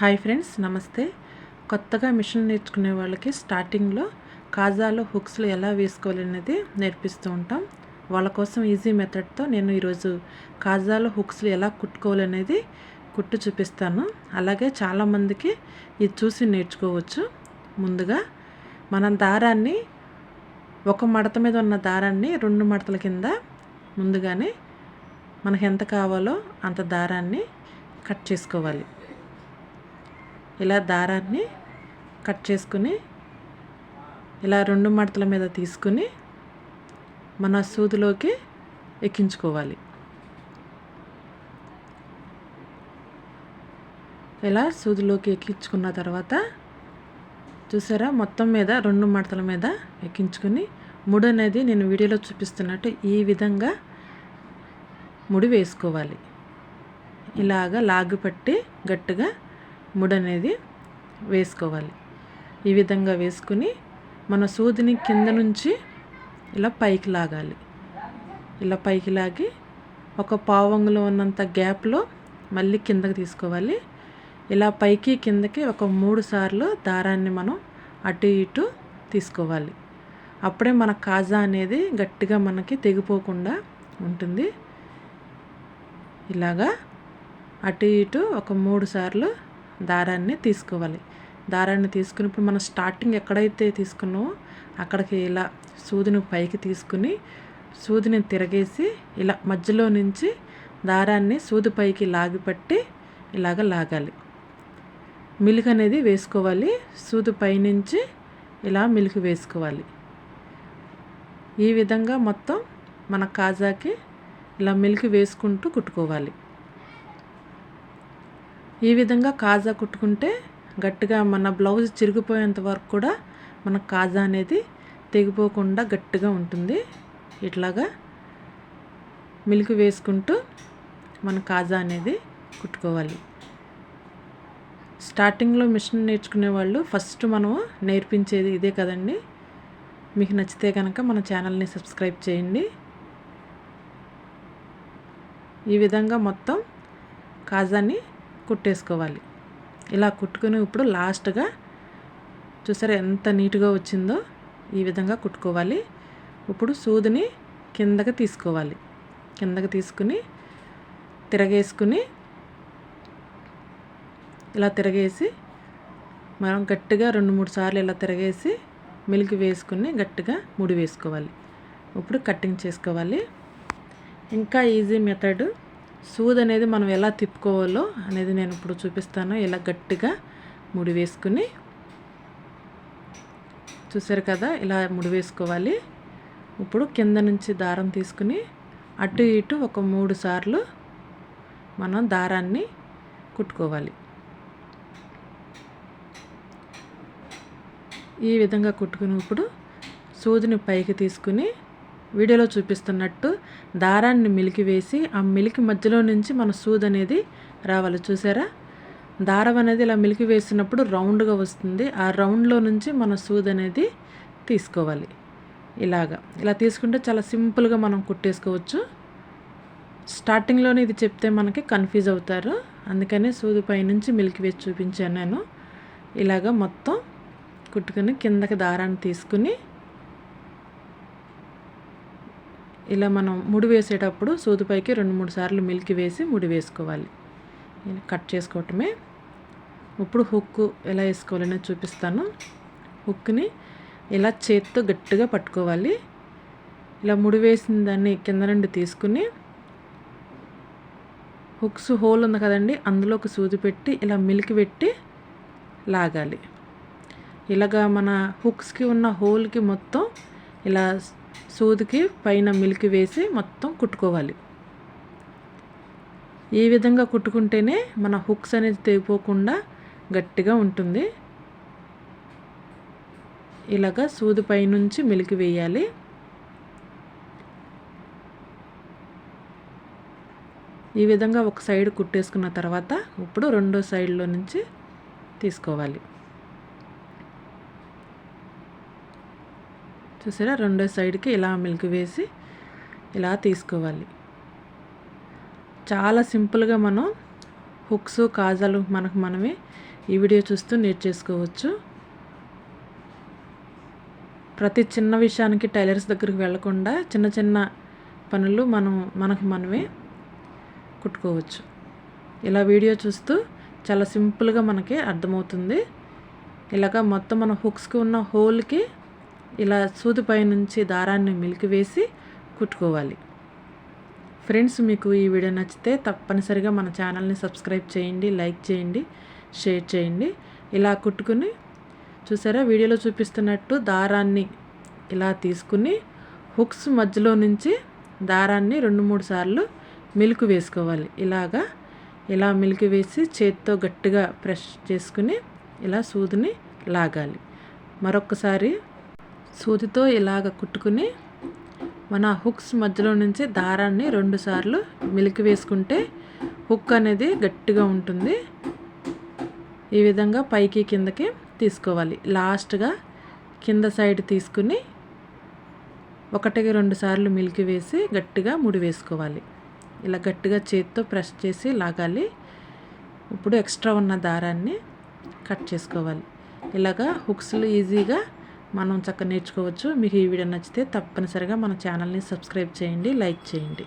Hi friends నమస్తే. కొత్తగా machine నేర్చుకునే వాళ్ళకి స్టార్టింగ్లో కాజాలు హుక్స్లు ఎలా వేసుకోవాలనేది నేర్పిస్తూ ఉంటాం. వాళ్ళ కోసం ఈజీ మెథడ్తో నేను ఈరోజు కాజాలు హుక్స్లు ఎలా కుట్టుకోవాలనేది కుట్టు చూపిస్తాను. అలాగే చాలామందికి ఇది చూసి నేర్చుకోవచ్చు. ముందుగా మనం దారాన్ని ఒక మడత మీద ఉన్న దారాన్ని రెండు మడతల కింద ముందుగానే మనకు ఎంత కావాలో అంత దారాన్ని కట్ చేసుకోవాలి. ఇలా దారాన్ని కట్ చేసుకుని ఇలా రెండు మడతల మీద తీసుకుని మన సూదిలోకి ఎక్కించుకోవాలి. ఇలా సూదిలోకి ఎక్కించుకున్న తర్వాత చూసారా మొత్తం మీద రెండు మడతల మీద ఎక్కించుకుని ముడి అనేది నేను వీడియోలో చూపిస్తున్నట్టు ఈ విధంగా ముడి వేసుకోవాలి. ఇలాగా లాగు పట్టి గట్టిగా ముడి అనేది వేసుకోవాలి. ఈ విధంగా వేసుకుని మన సూదిని కింద నుంచి ఇలా పైకి లాగాలి. ఇలా పైకి లాగి ఒక పావంగులో ఉన్నంత గ్యాప్లో మళ్ళీ కిందకి తీసుకోవాలి. ఇలా పైకి కిందకి ఒక మూడు సార్లు దారాన్ని మనం అటు ఇటు తీసుకోవాలి. అప్పుడే మన కాజా అనేది గట్టిగా మనకి తెగిపోకుండా ఉంటుంది. ఇలాగా అటు ఇటు ఒక మూడు సార్లు దారాన్ని తీసుకోవాలి. దారాన్ని తీసుకున్నప్పుడు మనం స్టార్టింగ్ ఎక్కడైతే తీసుకున్నామో అక్కడికి ఇలా సూదిని పైకి తీసుకుని సూదిని తిరగేసి ఇలా మధ్యలో నుంచి దారాన్ని సూది పైకి లాగిపట్టి ఇలాగ లాగాలి. మిల్క్ అనేది వేసుకోవాలి. సూది పైనుంచి ఇలా మిల్క్ వేసుకోవాలి. ఈ విధంగా మొత్తం మన కాజాకి ఇలా మిల్క్ వేసుకుంటూ కుట్టుకోవాలి. ఈ విధంగా కాజా కుట్టుకుంటే గట్టిగా మన బ్లౌజ్ చిరిగిపోయేంత వరకు కూడా మన కాజా అనేది తెగిపోకుండా గట్టిగా ఉంటుంది. ఇట్లాగా మిల్క్ వేసుకుంటూ మన కాజా అనేది కుట్టుకోవాలి. స్టార్టింగ్లో మిషన్ నేర్చుకునే వాళ్ళు ఫస్ట్ మనము నేర్పించేది ఇదే కదండి. మీకు నచ్చితే కనుక మన ఛానల్ని సబ్స్క్రైబ్ చేయండి. ఈ విధంగా మొత్తం కాజాని కుట్టేసుకోవాలి. ఇలా కుట్టుకుని ఇప్పుడు లాస్ట్గా చూసారా ఎంత నీట్గా వచ్చిందో ఈ విధంగా కుట్టుకోవాలి. ఇప్పుడు సూదిని కిందకి తీసుకోవాలి. కిందకి తీసుకుని తిరగేసుకుని ఇలా తిరగేసి మనం గట్టిగా రెండు మూడు సార్లు ఇలా తిరగేసి మిల్క్ వేసుకుని గట్టిగా ముడి వేసుకోవాలి. ఇప్పుడు కట్టింగ్ చేసుకోవాలి. ఇంకా ఈజీ మెథడ్ సూద్ అనేది మనం ఎలా తిప్పుకోవాలో అనేది నేను ఇప్పుడు చూపిస్తాను. ఇలా గట్టిగా ముడి వేసుకుని చూసారు కదా ఇలా ముడి వేసుకోవాలి. ఇప్పుడు కింద నుంచి దారం తీసుకుని అటు ఇటు ఒక మూడు సార్లు మనం దారాన్ని కుట్టుకోవాలి. ఈ విధంగా కుట్టుకున్నప్పుడు సూదిని పైకి తీసుకుని వీడియోలో చూపిస్తున్నట్టు దారాన్ని మిలికి వేసి ఆ మిలికి మధ్యలో నుంచి మన సూద్ అనేది రావాలి. చూసారా? దారం అనేది ఇలా మిలికి వేసినప్పుడు రౌండ్గా వస్తుంది. ఆ రౌండ్లో నుంచి మన సూద్ అనేది తీసుకోవాలి. ఇలాగా. ఇలా తీసుకుంటే చాలా సింపుల్గా మనం కుట్టేసుకోవచ్చు. స్టార్టింగ్లోనే ఇది చెప్తే మనకి కన్ఫ్యూజ్ అవుతారు. అందుకనే సూది పైనుంచి మిల్కి వేసి చూపించాను నేను. ఇలాగ మొత్తం కుట్టుకుని కిందకి దారాన్ని తీసుకుని ఇలా మనం ముడి వేసేటప్పుడు సూదిపైకి రెండు మూడు సార్లు మిల్క్ వేసి ముడి వేసుకోవాలి. కట్ చేసుకోవటమే. ఇప్పుడు హుక్ ఎలా వేసుకోవాలనేది చూపిస్తాను. హుక్ని ఇలా చేత్తో గట్టిగా పట్టుకోవాలి. ఇలా ముడి వేసిన దాన్ని కింద నుండి తీసుకుని హుక్స్ హోల్ ఉంది కదండి అందులోకి సూది పెట్టి ఇలా మిల్క్ పెట్టి లాగాలి. ఇలాగా మన హుక్స్కి ఉన్న హోల్కి మొత్తం ఇలా సూదికి పైన మిల్క్ వేసి మొత్తం కుట్టుకోవాలి. ఈ విధంగా కుట్టుకుంటేనే మన హుక్స్ అనేది తెగిపోకుండా గట్టిగా ఉంటుంది. ఇలాగా సూది పైనుంచి మిలికి వేయాలి. ఈ విధంగా ఒక సైడ్ కుట్టేసుకున్న తర్వాత ఇప్పుడు రెండో సైడ్లో నుంచి తీసుకోవాలి. చూసారా? రెండో సైడ్కి ఇలా మిల్క్ వేసి ఇలా తీసుకోవాలి. చాలా సింపుల్గా మనం హుక్స్ కాజాలు మనకు మనమే ఈ వీడియో చూస్తూ నేర్చేసుకోవచ్చు ప్రతి చిన్న విషయానికి టైలర్స్ దగ్గరికి వెళ్ళకుండా చిన్న చిన్న పనులు మనం మనకు మనమే కుట్టుకోవచ్చు. ఇలా వీడియో చూస్తూ చాలా సింపుల్గా మనకి అర్థమవుతుంది. ఇలాగ మొత్తం మన హుక్స్కి ఉన్న హోల్కి ఇలా సూది నుంచి దారాన్ని మిలికివేసి కుట్టుకోవాలి. ఫ్రెండ్స్ మీకు ఈ వీడియో నచ్చితే తప్పనిసరిగా మన ఛానల్ని సబ్స్క్రైబ్ చేయండి లైక్ చేయండి షేర్ చేయండి. ఇలా కుట్టుకుని చూసారా వీడియోలో చూపిస్తున్నట్టు దారాన్ని ఇలా తీసుకుని హుక్స్ మధ్యలో నుంచి దారాన్ని రెండు మూడు సార్లు మిల్క్ వేసుకోవాలి. ఇలాగా ఇలా మిల్క్ వేసి చేతితో గట్టిగా ప్రెస్ చేసుకుని ఇలా సూదిని లాగాలి. మరొకసారి సూదితో ఇలాగ కుట్టుకుని మన హుక్స్ మధ్యలో నుంచి దారాన్ని రెండుసార్లు మిలికి వేసుకుంటే హుక్ అనేది గట్టిగా ఉంటుంది. ఈ విధంగా పైకి కిందకి తీసుకోవాలి. లాస్ట్గా కింద సైడ్ తీసుకుని ఒకటికి రెండు సార్లు మిల్కి వేసి గట్టిగా ముడి వేసుకోవాలి. ఇలా గట్టిగా చేతితో ప్రెస్ చేసి లాగాలి. ఇప్పుడు ఎక్స్ట్రా ఉన్న దారాన్ని కట్ చేసుకోవాలి. ఇలాగా హుక్స్లు ఈజీగా మనం చక్కగా నేర్చుకోవచ్చు. మీకు ఈ వీడియో నచ్చితే తప్పనిసరిగా మన ఛానల్ని సబ్స్క్రైబ్ చేయండి లైక్ చేయండి.